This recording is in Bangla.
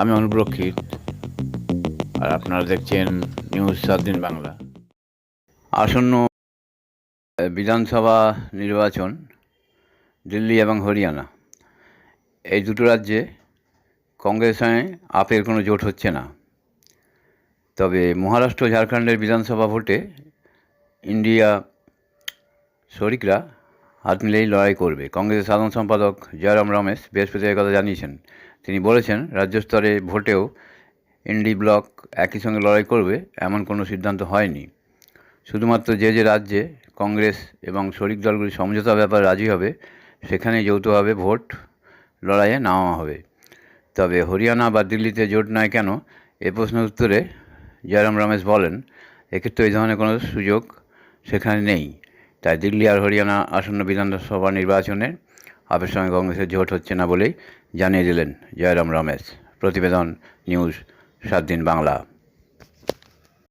আমি অনুপ্রক্ষিত আর আপনারা দেখছেন নিউজ সাত দিন বাংলা। আসন্ন বিধানসভা নির্বাচন, দিল্লি এবং হরিয়ানা। এই দুটো রাজ্যে কংগ্রেস সঙ্গে আপের কোনো জোট হচ্ছে না। তবে মহারাষ্ট্র, ঝাড়খণ্ডের বিধানসভা ভোটে ইন্ডিয়া শরিকরা হাত মিলেই লড়াই করবে। কংগ্রেসের সাধারণ সম্পাদক জয়রাম রমেশ বৃহস্পতিবার কথা জানিয়েছেন। তিনি বলেছেন, রাজ্য স্তরে ভোটেও এনডি ব্লক একই সঙ্গে লড়াই করবে এমন কোনো সিদ্ধান্ত হয়নি। শুধুমাত্র যে যে রাজ্যে কংগ্রেস এবং শরিক দলগুলি সমঝোতা ব্যাপারে রাজি হবে সেখানে যৌথভাবে ভোট লড়াইয়ে নামা হবে। তবে হরিয়ানা বা দিল্লিতে জোট নয় কেন, এ প্রশ্নের উত্তরে জয়রাম রমেশ বলেন, এক্ষেত্রে এই ধরনের কোনো সুযোগ সেখানে নেই। তাই দিল্লি আর হরিয়ানা আসন্ন বিধানসভা নির্বাচনে আপের সঙ্গে কংগ্রেসের জোট হচ্ছে না বলেই জানিয়ে দিলেন জয়রাম রমেশ। প্রতিবেদন নিউজ সাত দিন বাংলা।